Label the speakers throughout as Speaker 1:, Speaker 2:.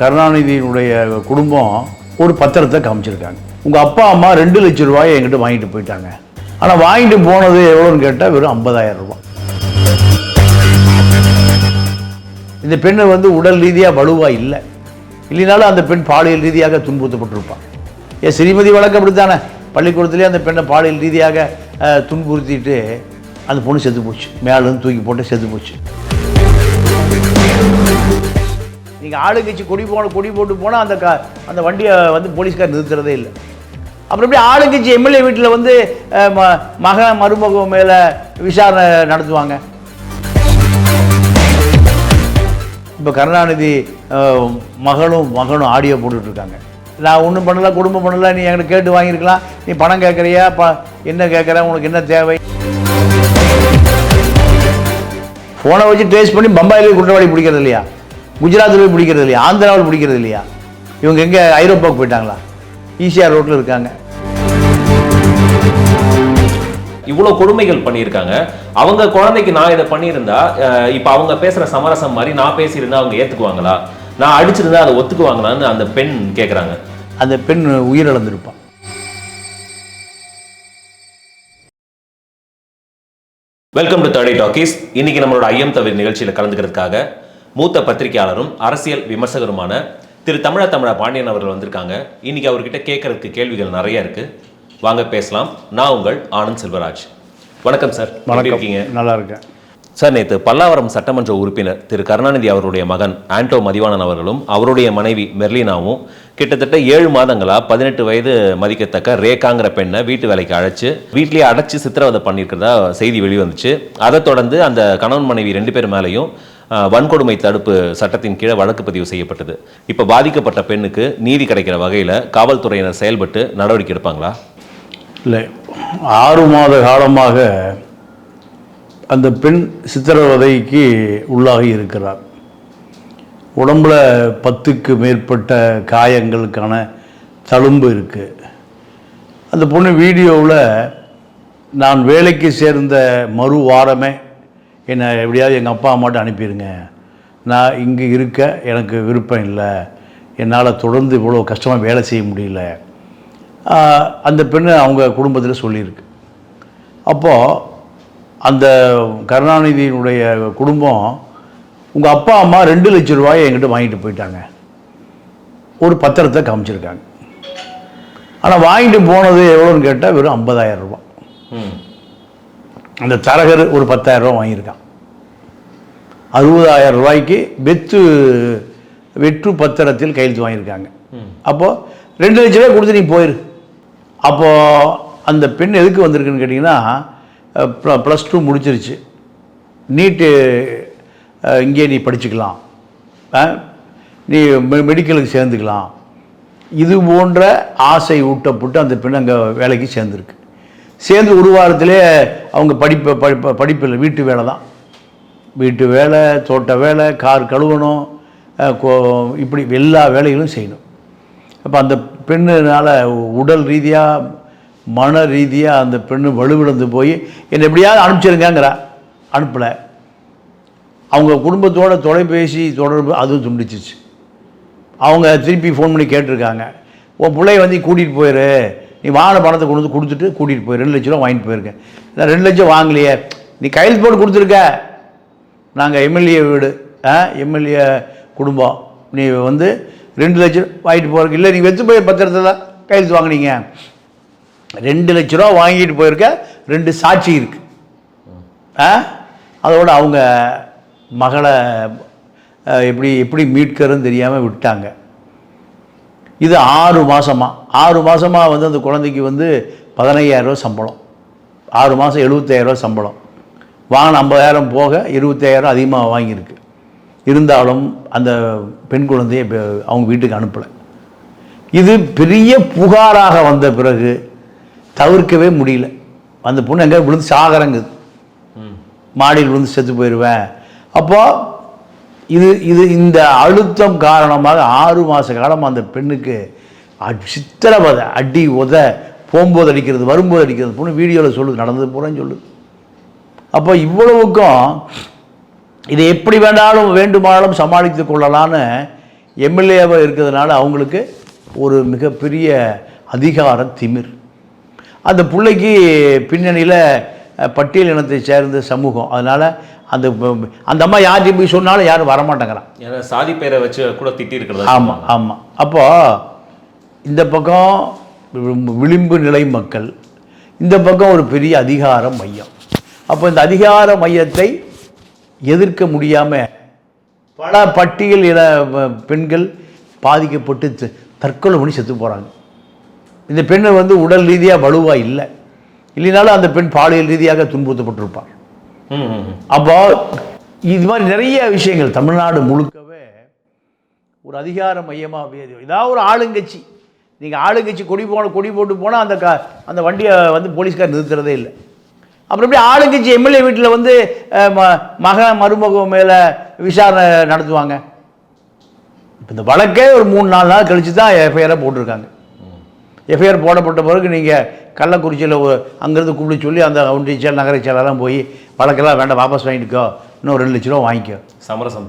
Speaker 1: கருணாநிதியினுடைய குடும்பம் ஒரு பத்திரத்தை காமிச்சிருக்காங்க. உங்கள் அப்பா அம்மா ரெண்டு லட்சம் ரூபாயை என்கிட்ட வாங்கிட்டு போயிட்டாங்க. ஆனால் வாங்கிட்டு போனது எவ்வளோன்னு கேட்டால் வெறும் 50000 ரூபாய். இந்த பெண்ணை வந்து உடல் ரீதியாக வலுவாக இல்லை. இல்லைனாலும் அந்த பெண் பாலியல் ரீதியாக துன்புறுத்தப்பட்டிருப்பான் ஏன் ஸ்ரீமதி வழக்கு அப்படித்தானே? பள்ளிக்கூடத்துலேயே அந்த பெண்ணை பாலியல் ரீதியாக துன்புறுத்திட்டு அந்த பொண்ணு செத்து போச்சு. மேலேருந்து தூக்கி போட்டு செத்து போச்சு. நீங்கள் ஆளுங்கட்சி கொடி போன கொடி போட்டு போனால் அந்த க அந்த வண்டியை வந்து போலீஸ்கார் நிறுத்துறதே இல்லை. அப்புறம் எப்படி ஆளுங்கட்சி எம்எல்ஏ வீட்டில் வந்து ம- மக மருமக மேலே விசாரணை நடத்துவாங்க? இப்போ கருணாநிதி மகளும் மகனும் ஆடியோ போட்டுட்ருக்காங்க. நான் ஒன்றும் பண்ணல குடும்பம் பண்ணல நீ என்கிட்ட கேட்டு வாங்கியிருக்கலாம். நீ பணம் கேட்குறியா? ப என்ன கேட்குற? உனக்கு என்ன தேவை? ஃபோனை வச்சு ட்ரேஸ் பண்ணி பம்பாயில குற்றவாளி பிடிக்கிறது இல்லையா? குஜராத்தில் போய் பிடிக்கிறது இல்லையா? ஆந்திராவில் பிடிக்கிறது இல்லையா? இவங்க எங்கே? ஐரோப்பாவுக்கு போயிட்டாங்களா? ஈசிஆர் ரோட்டில் இருக்காங்க.
Speaker 2: இவ்வளவு கொடுமைகள் பண்ணியிருக்காங்க. அவங்க குழந்தைக்கு நான் இதை பண்ணியிருந்தா இப்ப அவங்க பேசுற சமரசம் மாதிரி நான் பேசியிருந்தா அவங்க ஏத்துக்குவாங்களா? நான் அடிச்சிருந்தா அதை ஒத்துக்குவாங்களான்னு அந்த பெண் கேக்குறாங்க.
Speaker 1: அந்த பெண் உயிரிழந்திருப்பான்.
Speaker 2: Welcome to third eye talkies இன்னைக்கு நம்மளோட ஐயம் தவிர நிகழ்ச்சியில கலந்துக்கிறதுக்காக மூத்த பத்திரிகையாளரும் அரசியல் விமர்சகருமான திரு தமிழ தமிழ பாண்டியன் அவர்கள் வந்திருக்காங்க. இன்னைக்கு அவர்கிட்ட கேட்கறதுக்கு கேள்விகள் நிறைய இருக்கு. வாங்க பேசலாம். நான் உங்கள் ஆனந்த் செல்வராஜ். வணக்கம் சார்.
Speaker 1: வணக்கம்.
Speaker 2: இருக்கீங்க?
Speaker 1: நல்லா இருக்கேன்
Speaker 2: சார் நேற்று பல்லாவரம் சட்டமன்ற உறுப்பினர் திரு கருணாநிதி அவருடைய மகன் ஆண்டோ மதிவாணன் அவர்களும் அவருடைய மனைவி மெர்லினாவும் கிட்டத்தட்ட ஏழு மாதங்களா பதினெட்டு வயது மதிக்கத்தக்க ரேகாங்கிற பெண்ணை வீட்டு வேலைக்கு அழைச்சு வீட்லயே அடைச்சு சித்திரவதை பண்ணியிருக்கிறதா செய்தி வெளிவந்துச்சு. அதை தொடர்ந்து அந்த கணவன் மனைவி ரெண்டு பேர் மேலேயும் வன்கொடுமை தடுப்பு சட்டத்தின் கீழே வழக்கு பதிவு செய்யப்பட்டது. இப்போ பாதிக்கப்பட்ட பெண்ணுக்கு நீதி கிடைக்கிற வகையில் காவல்துறையினர் செயல்பட்டு நடவடிக்கை எடுப்பாங்களா?
Speaker 1: இல்லை. ஆறு மாத காலமாக அந்த பெண் சித்திரவதைக்கு உள்ளாகி இருக்கிறார். உடம்புல பத்துக்கு மேற்பட்ட காயங்களுக்கான தழும்பு இருக்குது அந்த பொண்ணு வீடியோவில் நான் வேலைக்கு சேர்ந்த மறு வாரமே என்னை எப்படியாவது எங்கள் அப்பா அம்மாட்ட அனுப்பிடுங்க. நான் இங்கே இருக்க எனக்கு விருப்பம் இல்லை. என்னால் தொடர்ந்து இவ்வளோ கஷ்டமாக வேலை செய்ய முடியல. அந்த பெண்ணு அவங்க குடும்பத்தில் சொல்லியிருக்கு. அப்போது அந்த கருணாநிதியினுடைய குடும்பம் உங்கள் அப்பா அம்மா ரெண்டு லட்ச ரூபாயை என்கிட்ட வாங்கிட்டு போயிட்டாங்க. ஒரு பத்திரத்தை காமிச்சிருக்காங்க. ஆனால் வாங்கிட்டு போனது எவ்வளோன்னு கேட்டால் வெறும் ஐம்பதாயிரம் ரூபா
Speaker 2: ம்.
Speaker 1: அந்த தரகர் ஒரு 10000 ரூபாய் வாங்கியிருக்கான். அறுபதாயிரம் ரூபாய்க்கு வெற்று வெற்று பத்திரத்தில் கையெழுத்து வாங்கியிருக்காங்க. அப்போது ரெண்டு லட்ச ரூபாய் கொடுத்து நீ போயிரு. அப்போது அந்த பெண் எதுக்கு வந்திருக்குன்னு கேட்டிங்கன்னா ப்ளஸ் டூ முடிச்சிருச்சு. நீட்டு இங்கே நீ படிச்சுக்கலாம். நீ மெடிக்கலுக்கு சேர்ந்துக்கலாம். இது போன்ற ஆசை ஊட்டப்பட்டு அந்த பெண் அங்கே வேலைக்கு சேர்ந்துருக்கு. சேர்ந்து ஒரு வாரத்திலே அவங்க படிப்பு படிப்பு படிப்பில் வீட்டு வேலை தான். வீட்டு வேலை தோட்ட வேலை கார் கழுவணும் கோ- இப்படி எல்லா வேலைகளும் செய்யணும். அப்போ அந்த பெண்ணுனால் உடல் ரீதியாக மன ரீதியாக அந்த பெண்ணு வலுவிழந்து போய் என்னை எப்படியாவது அனுப்பிச்சிருங்கிறா அனுப்பலை. அவங்க குடும்பத்தோட தொலைபேசி தொடர்பு அதுவும் துண்டிச்சிச்சு அவங்க திருப்பி ஃபோன் பண்ணி கேட்டிருக்காங்க. உன் பிள்ளைய வந்து கூட்டிகிட்டு போயிரு. நீ வாங்கின பணத்தை கொண்டு வந்து கொடுத்துட்டு கூட்டிகிட்டு போய் ரெண்டு லட்ச ரூபா வாங்கிட்டு போயிருக்கேன். நான் ரெண்டு லட்சம் வாங்கலையே. நீ கையெழுத்து போட்டு கொடுத்துருக்க. நாங்கள் எம்எல்ஏ வீடு ஆ எம்எல்ஏ குடும்பம். நீ வந்து ரெண்டு லட்சம் வாங்கிட்டு போகிறக்கு இல்லை நீ வச்சு போய் பத்திரத்தை தான் கையெழுத்து வாங்குனீங்க. ரெண்டு லட்ச ரூபா வாங்கிட்டு போயிருக்க ரெண்டு சாட்சி இருக்குது ஆ அதோட அவங்க மகளை எப்படி எப்படி மீட்கிறதுன்னு தெரியாமல் விட்டாங்க இது ஆறு மாதமா ஆறு மாதமாக வந்து அந்த குழந்தைக்கு வந்து 15000 ரூபாய் சம்பளம். ஆறு மாதம் எழுபத்தாயிரரூவா சம்பளம். வாங்கின ஐம்பதாயிரம் போக இருபத்தாயிரம் அதிகமாக வாங்கியிருக்கு. இருந்தாலும் அந்த பெண் குழந்தையை அவங்க வீட்டுக்கு அனுப்பலை. இது பெரிய புகாராக வந்த பிறகு தவிர்க்கவே முடியல. அந்த பொண்ணு எங்கே விழுந்து சாகரங்குது. மாடியில் விழுந்து செத்து போயிடுவேன். அப்போ இது இது இந்த அழுத்தம் காரணமாக ஆறு மாத காலம் அந்த பெண்ணுக்கு சித்திரவதை அடி உத போகும்போது அடிக்கிறது வரும்போது அடிக்கிறது பொண்ணு வீடியோவில் சொல்லுது நடந்தது போகிறேன்னு சொல்லுது. அப்போ இவ்வளவுக்கும் இதை எப்படி வேண்டாலும் வேண்டுமானாலும் சமாளித்து கொள்ளலான்னு எம்எல்ஏவாக இருக்கிறதுனால அவங்களுக்கு ஒரு மிகப்பெரிய அதிகார திமிர். அந்த பிள்ளைக்கு பின்னணியில் பட்டியல் இனத்தை சேர்ந்த சமூகம். அதனால் அந்த அந்த அம்மா யார்கிட்ட போய் சொன்னாலும் யாரும் வரமாட்டேங்கிறான்.
Speaker 2: ஏன்னா சாதி பேரை வச்சு கூட திட்டி இருக்கிறதா
Speaker 1: ஆமாம் ஆமாம் அப்போ இந்த பக்கம் விளிம்பு நிலை மக்கள் இந்த பக்கம் ஒரு பெரிய அதிகார மையம். அப்போ இந்த அதிகார மையத்தை எதிர்க்க முடியாமல் பல பட்டியல் இன பெண்கள் பாதிக்கப்பட்டு த- தற்கொலை பண்ணி செத்து போகிறாங்க இந்த பெண்ணை வந்து உடல் ரீதியாக வலுவாக இல்லை. இல்லைனாலும் அந்த பெண் பாலியல் ரீதியாக துன்புறுத்தப்பட்டிருப்பார். அப்போ இது மாதிரி நிறைய விஷயங்கள் தமிழ்நாடு முழுக்கவே ஒரு அதிகார மையமாக ஏதாவது ஒரு ஆளுங்கட்சி. நீங்கள் ஆளுங்கட்சி கொடி போன கொடி போட்டு போனால் அந்த க அந்த வண்டியை வந்து போலீஸ்கார் நிறுத்துறதே இல்லை. அப்புறம் எப்படி ஆளுங்கட்சி எம்எல்ஏ வீட்டில் வந்து ம- மகன் மருமக மேலே விசாரணை நடத்துவாங்க. இப்போ இந்த வழக்கே ஒரு மூணு நாலு நாள் கழித்து தான் எஃப்ஐஆராக போட்டிருக்காங்க. எஃப்ஐஆர் போடப்பட்ட பிறகு நீங்கள் கள்ளக்குறிச்சியில் அங்கேருந்து கூப்பிட்டு சொல்லி அந்த ஒன்றிய செயல் நகர செயலெல்லாம் போய் வழக்கெல்லாம் வேண்டாம் வாபஸ் வாங்கிட்டுக்கோ இன்னும் ரெண்டு லட்ச ரூபா வாங்கிக்கோ.
Speaker 2: சமரசம்.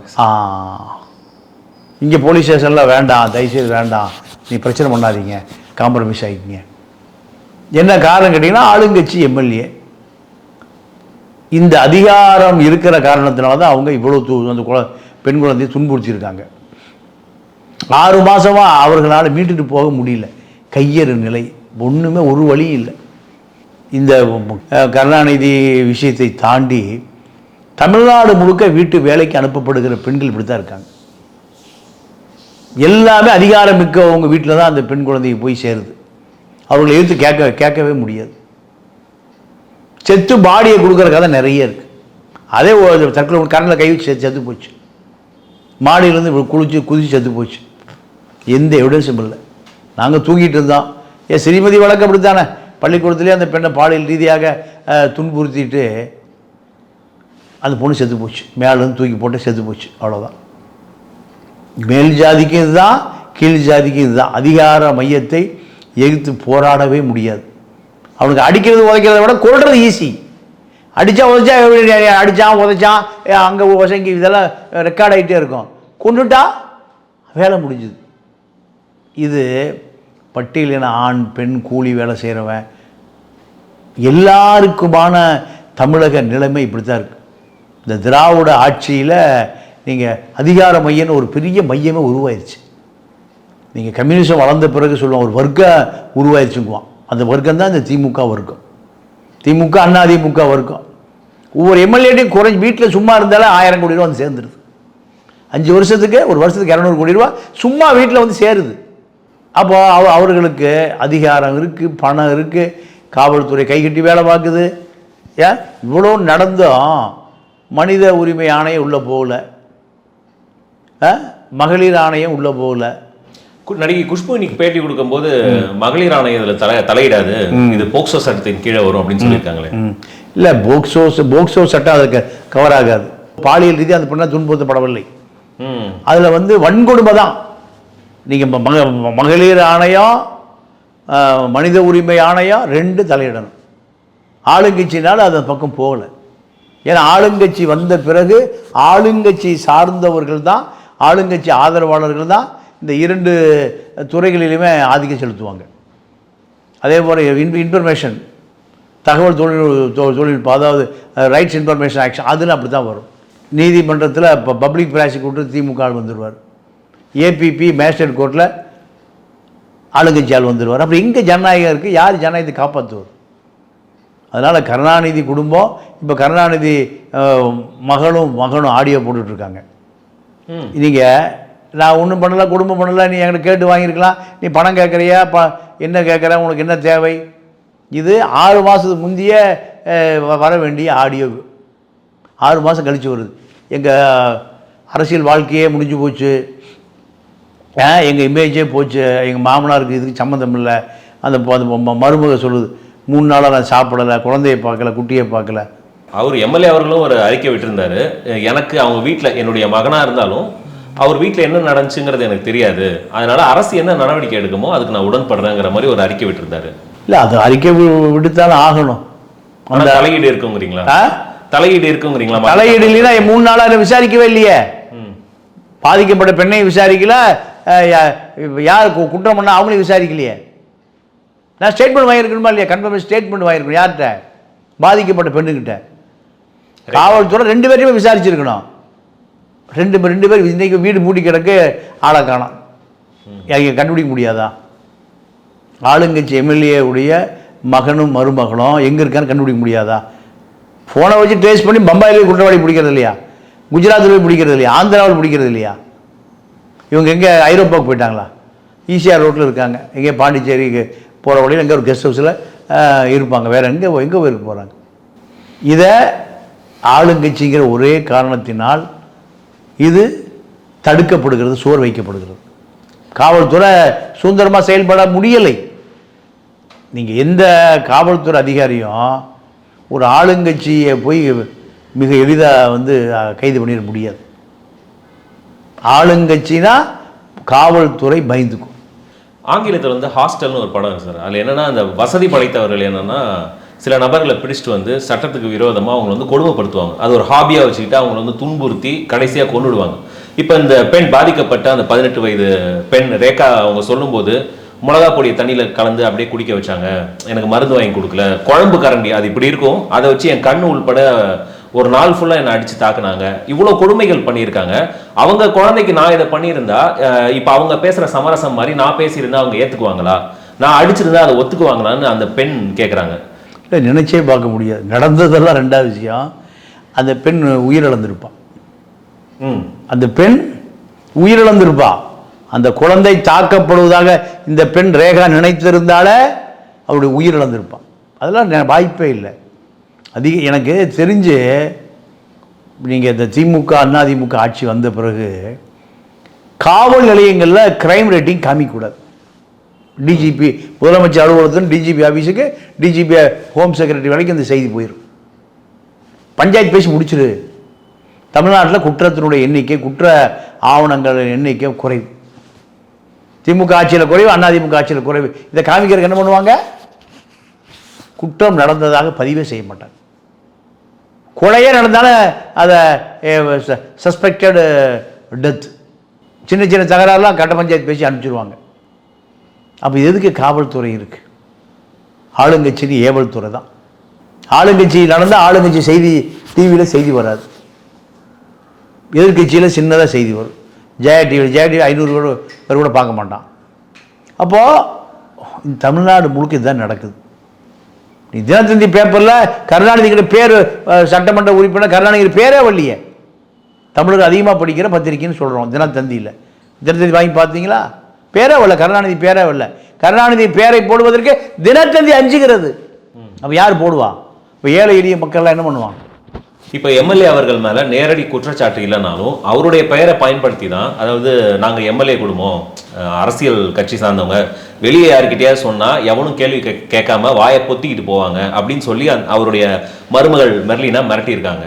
Speaker 1: இங்கே போலீஸ் ஸ்டேஷனில் வேண்டாம் தயவுசெய்து வேண்டாம். நீ பிரச்சனை பண்ணாதீங்க. காம்ப்ரமைஸ் ஆகிக்கிங்க என்ன காரணம் கேட்டிங்கன்னா ஆளுங்கட்சி எம்எல்ஏ. இந்த அதிகாரம் இருக்கிற காரணத்தினால தான் அவங்க இவ்வளோ து அந்த குழ பெண் குழந்தையை துன்புறுத்தியிருக்காங்க. ஆறு மாதமாக அவர்களால் மீட்டுட்டு போக முடியல. கையறு நிலை. ஒன்றுமே ஒரு வழி இல்லை. இந்த கருணாநிதி விஷயத்தை தாண்டி தமிழ்நாடு முழுக்க வீட்டு வேலைக்கு அனுப்பப்படுகிற பெண்கள் இப்படி தான் இருக்காங்க. எல்லாமே அதிகாரம் மிக்கவங்க வீட்டில் தான் அந்த பெண் குழந்தைக்கு போய் சேருது. அவர்களை எதிர்த்து கேட்க கேட்கவே முடியாது. செத்து பாடியை கொடுக்குற கதை நிறைய இருக்குது அதே ஒரு தற்கொலை கரண்டில் கை வச்சு செத்து- போச்சு. மாடியிலேருந்து குளிச்சு குதிச்சு செத்து போச்சு. எந்த எவிடன்ஸும் இல்லை. நாங்கள் தூங்கிட்டு இருந்தோம். ஏன் ஸ்ரீமதி வழக்கு அப்படித்தானே? பள்ளிக்கூடத்துலேயே அந்த பெண்ணை பாலியல் ரீதியாக துன்புறுத்திட்டு அந்த பொண்ணு செத்து போச்சு. மேலேருந்து தூக்கி போட்டு செத்து போச்சு. அவ்வளோதான் மேல் ஜாதிக்கும் இதுதான் கீழ் ஜாதிக்கும் இதுதான். அதிகார மையத்தை எதிர்த்து போராடவே முடியாது. அவனுக்கு அடிக்கிறது உதைக்கிறத விட கொள்றது ஈஸி அடித்தா உதைச்சா எப்படி அடித்தான் உதைச்சான் அங்கே உசங்கி இதெல்லாம் ரெக்கார்ட் ஆகிட்டே இருக்கும். கொண்டுட்டா வேலை முடிஞ்சுது. இது பட்டியலின ஆண் பெண் கூலி வேலை செய்கிறவன் எல்லாருக்குமான தமிழக நிலைமை இப்படி தான் இருக்குது இந்த திராவிட ஆட்சியில் நீங்கள் அதிகார மையம்னு ஒரு பெரிய மையமே உருவாயிருச்சு. நீங்கள் கம்யூனிசம் வளர்ந்த பிறகு சொல்லுவான் ஒரு வர்க்கம் உருவாயிருச்சுங்குவான். அந்த வர்க்கம் தான் இந்த திமுக வர்க்கம். திமுக அண்ணா திமுக வர்க்கம். ஒவ்வொரு எம்எல்ஏட்டையும் குறைஞ்சி வீட்டில் சும்மா இருந்தாலும் ஆயிரம் கோடி ரூபா வந்து சேர்ந்துருது. அஞ்சு வருஷத்துக்கு ஒரு வருஷத்துக்கு இரநூறு கோடி ரூபா சும்மா வீட்டில் வந்து சேருது. அப்போ அவ அவர்களுக்கு அதிகாரம் இருக்குது பணம் இருக்குது காவல்துறை கைகட்டி வேலை பார்க்குது. ஏன் இவ்வளோ நடந்தும் மனித உரிமை ஆணையம் உள்ளே போகல? மகளிர் ஆணையம் உள்ளே போகல.
Speaker 2: நடிகை குஷ்பு இன்னைக்கு பேட்டி கொடுக்கும்போது மகளிர் ஆணையம் இதுல தலை தலையிடாது. இது போக்சோ சட்டத்தின் கீழே வரும் அப்படின்னு சொல்லியிருக்காங்களே.
Speaker 1: இல்லை போக்சோ போக்சோ சட்டம் அதுக்கு கவர் ஆகாது. பாலியல் ரீதியாக அந்த பெண்ணை துன்புறுத்தப்படவில்லை. அதில் வந்து வன்கொடுமை தான். நீங்கள் மக மகளிர் ஆணையம் மனித உரிமை ஆணையம் ரெண்டு தலையிடணும். ஆளுங்கட்சினால் அது பக்கம் போகலை. ஏன்னா ஆளுங்கட்சி வந்த பிறகு ஆளுங்கட்சி சார்ந்தவர்கள் தான் ஆளுங்கட்சி ஆதரவாளர்கள் தான் இந்த இரண்டு துறைகளிலுமே ஆதிக்கம் செலுத்துவாங்க. அதே போல் இன் இன்ஃபர்மேஷன் தகவல் தொழில் தொ- தொழில்நுட்பம் அதாவது ரைட்ஸ் இன்ஃபர்மேஷன் ஆக்ஷன் அதுன்னு அப்படி தான் வரும். நீதிமன்றத்தில் இப்போ பப்ளிக் பிராசிக்யூட்டர் திமுக ஆள் வந்துடுவார் ஏபிபி மேஜிஸ்ட்ரேட் கோர்ட்டில் ஆளுங்கட்சி ஆள் வந்துடுவார் அப்புறம் எங்கே ஜனநாயகம் இருக்குது யார் ஜனநாயகத்தை காப்பாற்றுவார் அதனால் கருணாநிதி குடும்பம் இப்போ கருணாநிதி மகளும் மகனும் ஆடியோ போட்டுட்ருக்காங்க. நீங்கள் நான் ஒன்றும் பண்ணல குடும்பம் பண்ணல நீ என்கிட்ட கேட்டு வாங்கியிருக்கலாம். நீ பணம் கேட்குறியா? ப என்ன கேட்குற? உனக்கு என்ன தேவை? இது ஆறு மாதத்துக்கு முந்தைய வர வேண்டிய ஆடியோ. ஆறு மாதம் கழித்து வருது. எங்கள் அரசியல் வாழ்க்கையே முடிஞ்சு போச்சு. எங்கள் இமேஜே போச்சு. எங்கள் மாமனாருக்கு இதுக்கு சம்மந்தம் இல்லை. அந்த அந்த ம- மருமக சொல்லுது மூணு நாளாக நான் சாப்பிடலை குழந்தைய பார்க்கல குட்டியை பார்க்கல.
Speaker 2: அவர் எம்எல்ஏ அவர்களும் ஒரு அறிக்கை விட்டிருந்தாரு. எனக்கு அவங்க வீட்ல என்னுடைய மகனா இருந்தாலும் அவர் வீட்ல என்ன நடந்துச்சுங்கிறது எனக்கு தெரியாது. அதனால அரசு என்ன நடவடிக்கை எடுக்குமோ அதுக்கு நான் உடன்படுறேங்கிற மாதிரி ஒரு அறிக்கை விட்டிருந்தாரு.
Speaker 1: இல்லை அது அறிக்கை விடுத்தாலும் ஆகணும்.
Speaker 2: ஆனா தலையீடு இருக்குங்கிறீங்களா? தலையீடு இருக்குங்கிறீங்களா?
Speaker 1: தலையீடு இல்லைன்னா மூணு நாளாக விசாரிக்கவே இல்லையே. பாதிக்கப்பட்ட பெண்ணை விசாரிக்கல யார் குற்றம் பண்ணா அவங்களையும் விசாரிக்கலையே? நான் ஸ்டேட்மெண்ட் வாங்கியிருக்கணுமா இல்லையா? கன்ஃபர்ம் ஸ்டேட்மெண்ட் வாங்கியிருக்கணும். யார்கிட்ட? பாதிக்கப்பட்ட பெண்ணுக்கிட்ட காவல்துறை ரெண்டு பேரையுமே விசாரிச்சிருக்கணும். ரெண்டு பேர் ரெண்டு பேர் இன்னைக்கு வீடு மூடி கிடக்கு ஆளை காணோம். கண்டுபிடிக்க முடியாதா? ஆளுங்கட்சி எம்எல்ஏ உடைய மகனும் மருமகளும் எங்கே இருக்கான்னு கண்டுபிடிக்க முடியாதா? ஃபோனை வச்சு ட்ரேஸ் பண்ணி பம்பாயிலே குற்றவாளி பிடிக்கிறது இல்லையா? குஜராத்தில் பிடிக்கிறது இல்லையா? ஆந்திராவில் பிடிக்கிறது இல்லையா? இவங்க எங்கே ஐரோப்பாவுக்கு போயிட்டாங்களா? ஈசிஆர் ரோட்டில் இருக்காங்க. எங்கே பாண்டிச்சேரிக்கு போகிற வழியில் எங்கே ஒரு கெஸ்ட் ஹவுஸில் இருப்பாங்க. வேறு எங்கே எங்கே போயிருக்க போகிறாங்க இதை ஆளுங்கட்சிங்கிற ஒரே காரணத்தினால் இது தடுக்கப்படுகிறது சோர் வைக்கப்படுகிறது. காவல்துறை சுதந்திரமாக செயல்பட முடியலை. நீங்கள் எந்த காவல்துறை அதிகாரியும் ஒரு ஆளுங்கட்சியை போய் மிக எளிதாக வந்து கைது பண்ணிட முடியாது. ஆளுங்கட்சினா காவல்துறை பயந்துக்கும்.
Speaker 2: ஆங்கிலத்தில் வந்து ஹாஸ்டல்னு ஒரு படம் சார். அதில் என்னென்னா அந்த வசதி படைத்தவர்கள் என்னென்னா சில நபர்களை பிடிச்சிட்டு வந்து சட்டத்துக்கு விரோதமாக அவங்களை வந்து கொடுமைப்படுத்துவாங்க. அது ஒரு ஹாபியாக வச்சுக்கிட்டு அவங்களை வந்து துன்புறுத்தி கடைசியாக கொண்டுடுவாங்க இப்போ இந்த பெண் பாதிக்கப்பட்ட அந்த பதினெட்டு வயது பெண் ரேகா அவங்க சொல்லும்போது மிளகா பொடியை தண்ணியில் கலந்து அப்படியே குடிக்க வச்சாங்க. எனக்கு மருந்து வாங்கி கொடுக்கல. குழம்பு கரண்டி. அது இப்படி இருக்கும். அதை வச்சு என் கண்ணு உள்பட ஒரு நாள் ஃபுல்லாக என்னை அடித்து தாக்குனாங்க. இவ்வளோ கொடுமைகள் பண்ணியிருக்காங்க. அவங்க குழந்தைக்கு நான் இதை பண்ணியிருந்தா இப்போ அவங்க பேசுகிற சமரசம் மாதிரி நான் பேசியிருந்தா அவங்க ஏற்றுக்குவாங்களா நான் அடிச்சிருந்தா அதை ஒத்துக்குவாங்களான்னு அந்த பெண் கேட்குறாங்க
Speaker 1: இல்லை நினைச்சே பார்க்க முடியாது. நடந்ததெல்லாம் ரெண்டாவது விஷயம். அந்த பெண் உயிரிழந்திருப்பான்
Speaker 2: ம்.
Speaker 1: அந்த பெண் உயிரிழந்திருப்பா. அந்த குழந்தை தாக்கப்படுவதாக இந்த பெண் ரேகா நினைத்திருந்தாலே அவருடைய உயிரிழந்திருப்பான் அதெல்லாம் வாய்ப்பே இல்லை. அதிக எனக்கு தெரிஞ்சு நீங்கள் இந்த திமுக அதிமுக ஆட்சி வந்த பிறகு காவல் நிலையங்களில் க்ரைம் ரேட்டிங் காமிக்கூடாது டிஜிபி முதலமைச்சர் அலுவலகத்தில் டிஜிபி ஆஃபீஸுக்கு டிஜிபி ஹோம் செக்ரட்டரி வரைக்கும் இந்த செய்தி போயிடும் பஞ்சாயத்து பேசி முடிச்சிரு. தமிழ்நாட்டில் குற்றத்தினுடைய எண்ணிக்கை குற்ற ஆவணங்கள் எண்ணிக்கை குறைவு. திமுக ஆட்சியில் குறைவு அதிமுக ஆட்சியில் குறைவு. இதை காமிக்கிறதுக்கு என்ன பண்ணுவாங்க? குற்றம் நடந்ததாக பதிவே செய்ய மாட்டாங்க. கொலையே நடந்தாலும் அதை சஸ்பெக்டடு டெத் uh, சின்ன சின்ன தகராறுலாம் கட்ட பஞ்சாயத்து பேசி அனுப்பிச்சிடுவாங்க அப்போ எதுக்கு காவல்துறை இருக்குது ஆளுங்கட்சிக்கு ஏவல்துறை தான். ஆளுங்கட்சி நடந்தால் ஆளுங்கட்சி செய்தி டிவியில் செய்தி வராது. எதிர்கட்சியில் சின்னதாக செய்தி வரும். ஜெயா டிவி ஜெயா டிவி ஐநூறு பேர் கூட பார்க்க மாட்டான். அப்போது தமிழ்நாடு முழுக்க இதுதான் நடக்குது. தினத்தந்தி பேப்பரில் கருணாநிதிங்கிற பேர் சட்டமன்ற உறுப்பினர் கருணாநிதி பேரே வரலையே. தமிழர் அதிகமாக படிக்கிற பத்திரிக்கைன்னு சொல்கிறோம் தினத்தந்தியில் தினத்தந்தி வாங்கி பார்த்தீங்களா? பேரே வரல கருணாநிதி பேரே வரல. கருணாநிதி பேரை போடுவதற்கு தினத்தந்தி அஞ்சுகிறது. அப்போ யார் போடுவா? இப்போ ஏழை எளிய மக்கள்லாம் என்ன பண்ணுவாங்க?
Speaker 2: இப்போ எம்எல்ஏ அவர்கள் மேலே நேரடி குற்றச்சாட்டு இல்லைனாலும் அவருடைய பெயரை பயன்படுத்தி தான் அதாவது நாங்கள் எம்எல்ஏ குடும்பம் அரசியல் கட்சி சார்ந்தவங்க வெளியே யாருக்கிட்டயாவது சொன்னால் எவனும் கேள்வி கே- கேட்காம வாயை பொத்திக்கிட்டு போவாங்க அப்படின்னு சொல்லி அந் அவருடைய மருமகள் மெர்லினா மிரட்டியிருக்காங்க.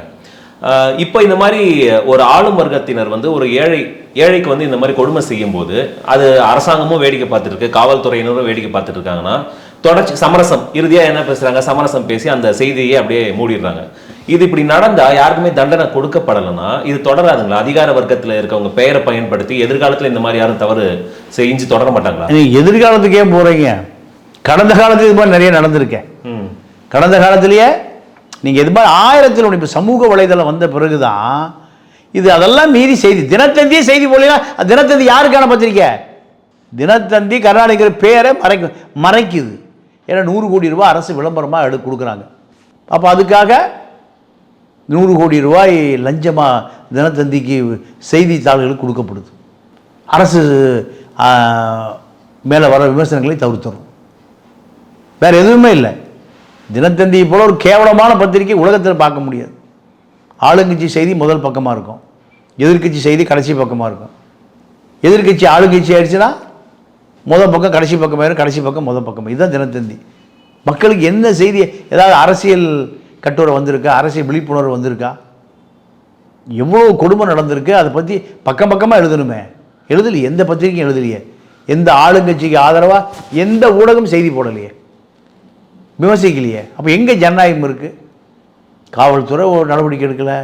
Speaker 2: இப்போ இந்த மாதிரி ஒரு ஆளும் வர்க்கத்தினர் வந்து ஒரு ஏழை ஏழைக்கு வந்து இந்த மாதிரி கொடுமை செய்யும் போது அது அரசாங்கமும் வேடிக்கை பார்த்துருக்கு காவல்துறையினரும் வேடிக்கை பார்த்துட்டு இருக்காங்கன்னா தொடர்ச்சி சமரசம் இறுதியாக என்ன பேசுகிறாங்க சமரசம் பேசி அந்த செய்தியை அப்படியே மூடிடுறாங்க. இது இப்படி நடந்தா யாருக்குமே தண்டனை கொடுக்கப்படலைன்னா இது தொடராதுங்களா? அதிகார வர்க்கத்துல இருக்கவங்க பெயரை பயன்படுத்தி எதிர்காலத்துல இந்த மாதிரி யாரும் தவறு செஞ்சு தொடர மாட்டாங்களா?
Speaker 1: நீங்கள் எதிர்காலத்துக்கே போகிறீங்க கடந்த காலத்துக்கு இது மாதிரி நிறைய நடந்திருக்கேன். கடந்த காலத்திலேயே நீங்கள் இது மாதிரி ஆயிரத்தில் இப்போ சமூக வலைதளம் வந்த பிறகு தான் இது அதெல்லாம் மீறி செய்தி தினத்தந்தியே செய்தி போடலாம் தினத்தந்தி யாருக்கான பத்திரிக்கை? தினத்தந்தி கருணாநிதிங்கிற பேரை மறைக்கும் மறைக்குது. ஏன்னா நூறு கோடி ரூபாய் அரசு விளம்பரமாக எடு கொடுக்குறாங்க. அப்போ அதுக்காக நூறு கோடி ரூபாய் லஞ்சமாக தினத்தந்திக்கு செய்தித்தாள்களுக்கு கொடுக்கப்படுது. அரசு மேலே வர விமர்சனங்களை தவிர்த்துறோம். வேறு எதுவுமே இல்லை. தினத்தந்தி போல ஒரு கேவலமான பத்திரிக்கை உலகத்தில் பார்க்க முடியாது. ஆளுங்கட்சி செய்தி முதல் பக்கமாக இருக்கும். எதிர்க்கட்சி செய்தி கடைசி பக்கமாக இருக்கும். எதிர்க்கட்சி ஆளுங்கட்சி ஆயிடுச்சுன்னா முதல் பக்கம் கடைசி பக்கம் கடைசி பக்கம் முதல் பக்கம். இதுதான் தினத்தந்தி. மக்களுக்கு என்ன செய்தி ஏதாவது அரசியல் கட்டுரை வந்திருக்கா? அரசியல் விழிப்புணர்வு வந்திருக்கா? எவ்வளோ கொடுமை நடந்திருக்கு? அதை பற்றி பக்கம் பக்கமாக எழுதணுமே. எழுதலையே எந்த பத்திரிக்கையும் எழுதலையே. எந்த ஆளுங்கட்சிக்கு ஆதரவாக எந்த ஊடகம் செய்தி போடலையே. விமர்சிக்கலையே. அப்போ எங்கே ஜனநாயகம் இருக்குது காவல்துறை ஒரு நடவடிக்கை எடுக்கலை.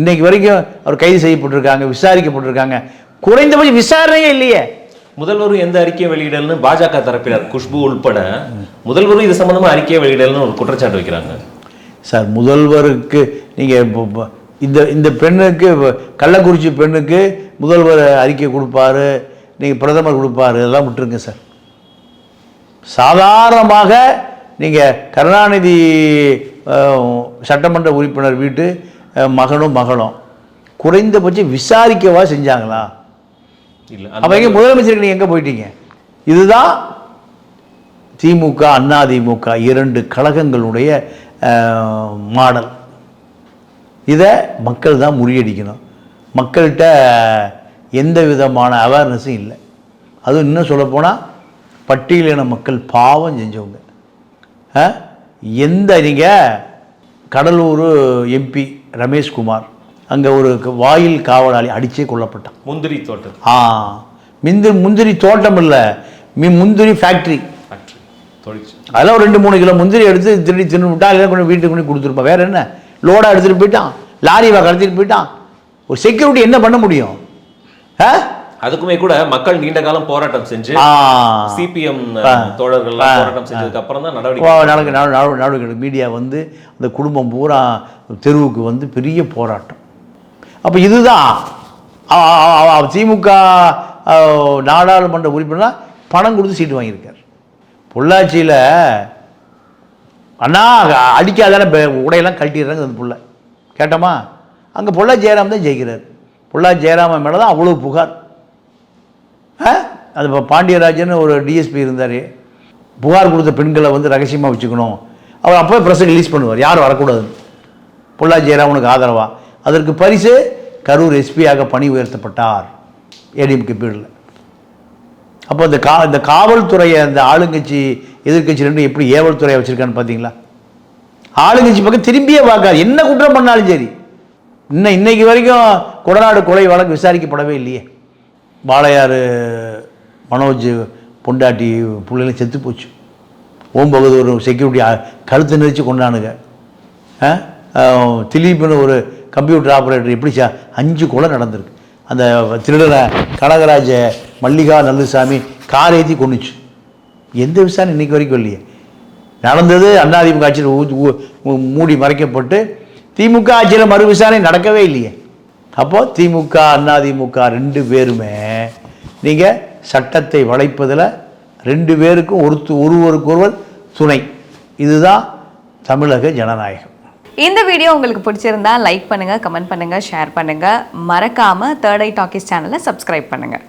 Speaker 1: இன்றைக்கு வரைக்கும் அவர் கைது செய்யப்பட்டிருக்காங்க விசாரிக்கப்பட்டிருக்காங்க. குறைந்தபட்சம் விசாரணையே இல்லையே.
Speaker 2: முதல்வரும் எந்த அறிக்கையை வெளியிடல்னு பாஜக தரப்பினர் குஷ்பு உள்பட முதல்வரும் இது சம்பந்தமா அறிக்கையை வெளியிடல்னு ஒரு குற்றச்சாட்டு வைக்கிறாங்க.
Speaker 1: சார் முதல்வருக்கு நீங்கள் இந்த இந்த பெண்ணுக்கு கள்ளக்குறிச்சி பெண்ணுக்கு முதல்வர் அறிக்கை கொடுப்பாரு நீங்கள் பிரதமர் கொடுப்பாரு இதெல்லாம் விட்டுருங்க சார். சாதாரணமாக நீங்கள் கருணாநிதி சட்டமன்ற உறுப்பினர் வீட்டு மகனும் மகளும் குறைந்தபட்சம் விசாரிக்கவா செஞ்சாங்களா?
Speaker 2: இல்ல
Speaker 1: அப்போ எங்கே முதலமைச்சருக்கு நீங்கள் எங்கே போயிட்டீங்க? இதுதான் திமுக அண்ணா திமுக இரண்டு கழகங்களுடைய மாடல். இதை மக்கள் தான் முறியடிக்கணும். மக்கள்கிட்ட எந்த விதமான அவேர்னஸும் இல்லை. அதுவும் இன்னும் சொல்லப்போனால் பட்டியலின மக்கள் பாவம் செஞ்சவங்க? எந்த நீங்கள் கடலூர் எம்பி ரமேஷ்குமார் அங்கே ஒரு வாயில் காவலாளி அடிச்சே கொல்லப்பட்டான்.
Speaker 2: முந்திரி தோட்டம்.
Speaker 1: ஆ முந்திரி முந்திரி தோட்டம் இல்லை. மி முந்திரி ஃபேக்ட்ரி
Speaker 2: ஃபேக்டரி
Speaker 1: அதெல்லாம் ஒரு ரெண்டு மூணு கிலோ முந்திரி எடுத்து திருடி தின்னு விட்டா இல்லை கொண்டு வீட்டுக்கு கொண்டு கொடுத்துருப்பான் வேற என்ன லோடாக எடுத்துகிட்டு போயிட்டான் லாரி வா கடத்திட்டு போயிட்டான் ஒரு செக்யூரிட்டி என்ன பண்ண முடியும் ஆ
Speaker 2: அதுக்குமே கூட மக்கள் நீண்ட காலம் போராட்டம் செஞ்சு. சிபிஎம் தோழர்கள் போராட்டம் செஞ்சதுக்கு அப்புறம் தான் நடவடிக்கை
Speaker 1: வா, நடக்கு நடு நடு நடுவு மீடியா வந்து அந்த குடும்பம் பூரா தெருவுக்கு வந்து பெரிய போராட்டம் அப்போ இதுதான் திமுக நாடாளுமன்ற உறுப்பினர் பணம் கொடுத்து சீட்டு வாங்கியிருக்கார் பொள்ளாச்சியில் அண்ணா அடிக்காதான உடையெல்லாம் கழட்டிடுறாங்க அந்த புள்ள. கேட்டோமா? அங்கே பொள்ளா ஜெயராம் தான் ஜெயிக்கிறார். பொள்ளா ஜெயராமன் மேலே தான் அவ்வளோ புகார். ஆ? அது இப்போ பாண்டியராஜன் ஒரு டிஎஸ்பி இருந்தார். புகார் கொடுத்த பெண்களை வந்து ரகசியமாக வச்சுக்கணும். அவர் அப்போ ப்ரெஸ்ஸை ரிலீஸ் பண்ணுவார். யாரும் வரக்கூடாதுன்னு. பொள்ளா ஜெயராமனுக்கு ஆதரவாக அதற்கு பரிசு கரூர் எஸ்பியாக பணி உயர்த்தப்பட்டார். ஏடிஎம்கே பீரியடில் அப்போ இந்த கா இந்த காவல்துறையை அந்த ஆளுங்கட்சி எதிர்க்கட்சி ரெண்டும் எப்படி ஏவல் துறையை வச்சுருக்கான்னு பார்த்தீங்களா ஆளுங்கட்சி பக்கம் திரும்பியே பார்க்காது. என்ன குற்றம் பண்ணாலும் சரி. இன்னும் இன்னைக்கு வரைக்கும் கொடநாடு கொலை வழக்கு விசாரிக்கப்படவே இல்லையே. வாளையாறு மனோஜ் பொண்டாட்டி பிள்ளைகளும் செத்து போச்சு. ஓம் பகதூர் செக்யூரிட்டி கழுத்து நெரிச்சு கொண்டானுங்க திலீப்னு ஒரு கம்ப்யூட்டர் ஆப்ரேட்டர் எப்படி சா அஞ்சு கொலை நடந்திருக்கு. அந்த திருடனை கனகராஜ மல்லிகா நல்லுசாமி கார் ஏற்றி கொண்டுச்சு எந்த விசாரணை இன்றைக்கி வரைக்கும் இல்லையே நடந்தது அதிமுக ஆட்சியில் மூடி மறைக்கப்பட்டு திமுக ஆட்சியில் மறு விசாரணை நடக்கவே இல்லையே. அப்போது திமுக அதிமுக ரெண்டு பேருமே நீங்கள் சட்டத்தை வளைப்பதில் ரெண்டு பேருக்கும் ஒருத்து ஒருவருக்கொருவர் துணை. இதுதான் தமிழக ஜனநாயகம்.
Speaker 3: இந்த வீடியோ உங்களுக்கு பிடிச்சிருந்தா லைக் பண்ணுங்கள் கமெண்ட் பண்ணுங்கள் ஷேர் பண்ணுங்கள் மறக்காம தேர்ட் ஐ டாக்கிஸ் சேனலை சப்ஸ்கிரைப் பண்ணுங்கள்